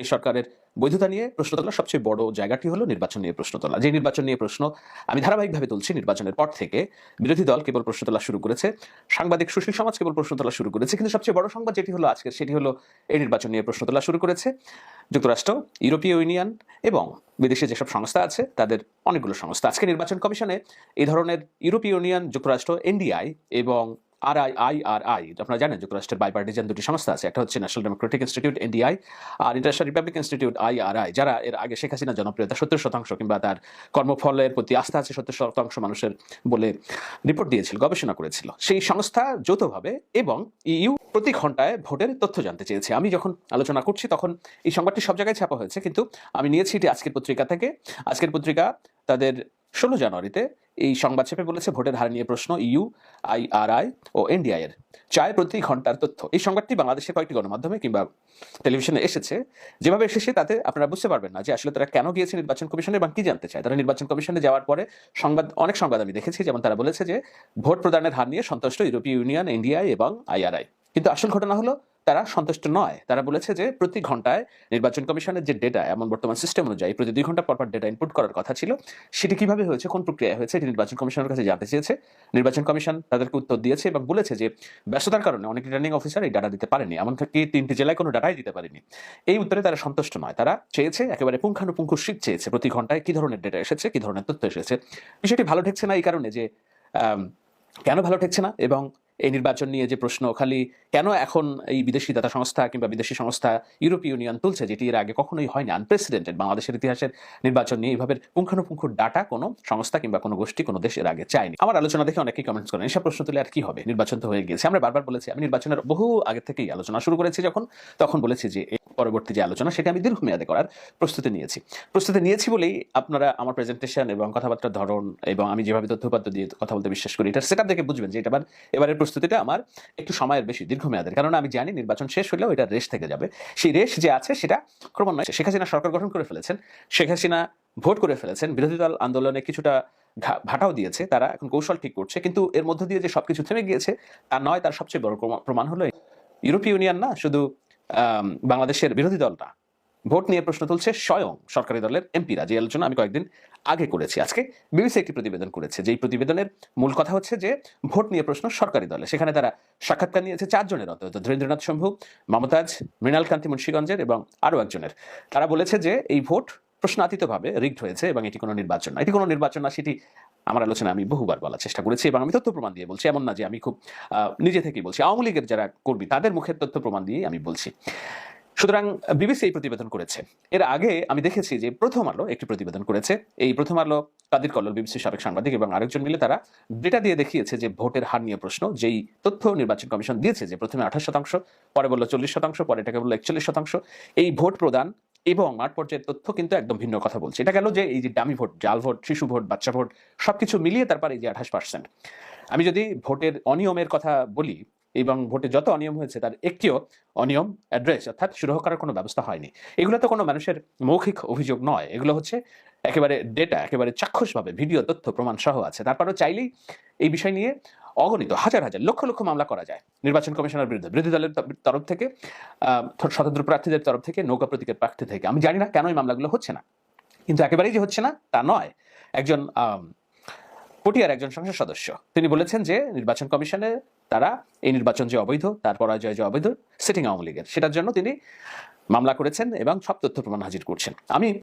এই সরকারের বৈধতা নিয়ে প্রশ্ন তোলা সবচেয়ে বড় জায়গাটি হলো নির্বাচন নিয়ে প্রশ্ন তোলা। যে নির্বাচন নিয়ে প্রশ্ন আমি ধারাবাহিকভাবে তুলছি নির্বাচনের পর থেকে, বিরোধী দল কেবল প্রশ্ন তোলা শুরু করেছে, সাংবাদিক সুশীল সমাজ কেবল প্রশ্ন তোলা শুরু করেছে, কিন্তু সবচেয়ে বড় সংবাদ যেটি হলো আজকে সেটি হলো এই নির্বাচন নিয়ে প্রশ্ন তোলা শুরু করেছে। যুক্তরাষ্ট্র, ইউরোপীয় ইউনিয়ন এবং বিদেশে যেসব সংস্থা আছে, তাদের অনেকগুলো সংস্থা। আজকে নির্বাচন কমিশনে এই ধরনের ইউরোপীয় ইউনিয়ন, যুক্তরাষ্ট্র, এনডিআই এবং আর আই আই আর আই আপনারা জানেন যুক্তরাষ্ট্রের বাইপার্টিজান দুটি সংস্থা আছে, একটা হচ্ছে National Democratic Institute NDI R International Republic Institute I R I যারা এর আগে শেখ হাসিনা জনপ্রিয়তা সত্তর শতাংশ কিংবা তার কর্মফলের প্রতি আস্থা আছে সত্তর শতাংশ মানুষের বলে রিপোর্ট দিয়েছিল, গবেষণা করেছিল। সেই সংস্থা যৌথভাবে এবং ইইউ প্রতি ঘন্টায় ভোটের তথ্য জানতে চেয়েছে। আমি যখন আলোচনা করছি তখন এই সংবাদটি সব জায়গায় ছাপা হয়েছে, কিন্তু আমি নিয়েছি এটি আজকের পত্রিকা থেকে। আজকের পত্রিকা তাদের ষোলো জানুয়ারিতে এই সংবাদ চেপে বলেছে, ভোটের হার নিয়ে প্রশ্ন ইউ আইআরআই ও এনডিআই এর। চায় প্রতি ঘণ্টার তথ্য। এই সংবাদটি বাংলাদেশের কয়েকটি গণমাধ্যমে কিংবা টেলিভিশনে এসেছে। যেভাবে এসেছে, তাতে আপনারা বুঝতে পারবেন না যে আসলে তারা কেন গিয়েছে নির্বাচন কমিশনে এবং কি জানতে চায়। তারা নির্বাচন কমিশনে যাওয়ার পরে সংবাদ, অনেক সংবাদ আমি দেখেছি, যেমন তারা বলেছে যে, ভোট প্রদানের হার নিয়ে সন্তুষ্ট ইউরোপীয় ইউনিয়ন এনডিআই এবং আইআরআই কিন্তু আসল ঘটনা হলো তারা সন্তুষ্ট নয়। তারা বলেছে যে প্রতি ঘন্টায় নির্বাচন কমিশনের যে ডেটা এমন বর্তমান সিস্টেম অনুযায়ী প্রতি দুই ঘণ্টা পর পর ডেটা ইনপুট করার কথা ছিল। সেটি কীভাবে হয়েছে, কোন প্রক্রিয়া হয়েছে, এটি নির্বাচন কমিশনের কাছে জানতে চেয়েছে। নির্বাচন কমিশন তাদেরকে উত্তর দিয়েছে এবং বলেছে যে ব্যস্ততার কারণে অনেক রিটার্নিং অফিসার এই ডাটা দিতে পারেনি। এমনকি তিনটি জেলায় কোনো ডাটাই দিতে পারেনি। এই উত্তরে তারা সন্তুষ্ট নয়। তারা চেয়েছে, একেবারে পুঙ্খানুপুঙ্খ শীত চেয়েছে প্রতি ঘন্টায় কি ধরনের ডেটা এসেছে, কি ধরনের তথ্য এসেছে। বিষয়টি ভালো ঠেকছে না এই কারণে যে কেন ভালো ঠেকছে না এবং এই নির্বাচন নিয়ে যে প্রশ্ন, খালি কেন এখন এই বিদেশি দাতা সংস্থা কিংবা বিদেশি সংস্থা ইউরোপীয় ইউনিয়ন তুলছে, যেটি এর আগে কখনোই হয়নি আনপ্রেসিডেন্টেড বাংলাদেশের ইতিহাসের নির্বাচন নিয়ে এইভাবে পুঙ্খানুপুঙ্খ ডাটা কোনো সংস্থা কিংবা কোনো গোষ্ঠী কোনো দেশের আগে চায়নি। আমার আলোচনা দেখে অনেকেই কমেন্টস করেন, এসব প্রশ্ন তুলে আর কি হবে? নির্বাচন তো হয়ে গেছে আমরা বারবার বলেছি, আমি নির্বাচনের বহু আগে থেকেই আলোচনা শুরু করেছি যখন, তখন বলেছি যে পরবর্তী যে আলোচনা, সেটা আমি দীর্ঘমেয়াদে করার প্রস্তুতি নিয়েছি। প্রস্তুতি নিয়েছি বলেই আপনারা আমার প্রেজেন্টেশন এবং কথাবার্তার ধরন এবং আমি যেভাবে তথ্যপাত্র দিয়ে কথা বলতে বিশ্বাস করি এটা সেটা দেখে বুঝবেন যে এটা আবার এবারের প্রস্তুতিটা আমার একটু সময়ের বেশি, দীর্ঘমেয়াদের। কারণ আমি জানি নির্বাচন শেষ হলেও এটা রেশ থেকে যাবে। সেই রেশ যে আছে সেটা ক্রমান্বয়ে শেখ হাসিনা সরকার গঠন করে ফেলেছেন। শেখ হাসিনা ভোট করে ফেলেছেন, বিরোধী দল আন্দোলনে কিছুটা ভাটাও দিয়েছে, তারা এখন কৌশল ঠিক করছে, কিন্তু এর মধ্য দিয়ে যে সবকিছু থেমে গিয়েছে, তা নয়, তার সবচেয়ে বড় প্রমাণ হলো ইউরোপীয় ইউনিয়ন না, শুধু বাংলাদেশের বিরোধী দলটা ভোট নিয়ে প্রশ্ন তুলছে স্বয়ং সরকারি দলের এমপিরা, যে আলোচনা আমি কয়েকদিন আগে করেছি। আজকে বিবিসি একটি প্রতিবেদন করেছে। যেই প্রতিবেদনের মূল কথা হচ্ছে যে, ভোট নিয়ে প্রশ্ন সরকারি দলে। সেখানে তারা সাক্ষাৎকার নিয়েছে চারজনের অন্তত ধীরেন্দ্রনাথ শম্ভু, মমতাজ মৃণাল কান্তি মুন্সীগঞ্জের এবং আরও একজনের। তারা বলেছে যে, এই ভোট প্রশ্নাতীতভাবে রিগড হয়েছে এবং এটি কোনো নির্বাচন না এটি কোনো নির্বাচন না, সেটি আমার আলোচনা আমি বহুবার বলার চেষ্টা করেছি এবং আমি তথ্য প্রমাণ দিয়ে বলছি, এমন না যে আমি খুব নিজে থেকেই বলছি। আওয়ামী লীগের যারা কর্মী, তাদের মুখের তথ্য প্রমাণ দিয়ে আমি বলছি। সুতরাং বিবিসি এই প্রতিবেদন করেছে। এর আগে আমি দেখেছি যে প্রথম আলো একটি প্রতিবেদন করেছে। এই প্রথম আলো কাদির কল্লোল বিবিসির সাবেক সাংবাদিক এবং আরেকজন মিলে তারা ডেটা দিয়ে দেখিয়েছে যে ভোটের হার নিয়ে প্রশ্ন, যেই তথ্য নির্বাচন কমিশন দিয়েছে যে প্রথমে আঠাশ শতাংশ, পরে বলল চল্লিশ শতাংশ, পরে এটাকে বলল একচল্লিশ শতাংশ। এই ভোট প্রদান এবং মাঠ পর্যায়ের তথ্য কিন্তু একদম ভিন্ন কথা বলছে। এটা গেল যে এই যে ডামি ভোট, জাল ভোট, শিশু ভোট, বাচ্চা ভোট, সবকিছু মিলিয়ে তারপর এই যে আঠাশ পার্সেন্ট আমি যদি ভোটের অনিয়মের কথা বলি এবং ভোটে যত অনিয়ম হয়েছে তার একটিও অনিয়ম, অ্যাড্রেস অর্থাৎ সুরাহ করার কোনো ব্যবস্থা হয়নি। এগুলো তো কোনো মানুষের মৌখিক অভিযোগ নয়। এগুলো হচ্ছে একেবারে ডেটা একেবারে চাক্ষুষভাবে ভিডিও, তথ্য প্রমাণ সহ আছে। তারপরেও চাইলেই এই বিষয় নিয়ে অগণিত, হাজার হাজার, লক্ষ লক্ষ মামলা করা যায়। নির্বাচন কমিশনের বিরুদ্ধে, বিরোধী দলের তরফ থেকে স্বতন্ত্র প্রার্থীদের তরফ থেকে, নৌকা প্রতীকের প্রার্থী থেকে। আমি জানি না কেন এই মামলাগুলো হচ্ছে না। কিন্তু একেবারেই যে হচ্ছে না, তা নয়। একজন পটিয়ার একজন সংসদ সদস্য, তিনি বলেছেন যে নির্বাচন কমিশনে তারা এই নির্বাচন যে অবৈধ, তার পরাজয় যে অবৈধ সিটিং আওয়ামী লীগের। সেটার জন্য তিনি মামলা করেছেন এবং সব তথ্য প্রমাণ হাজির করছেন। আমি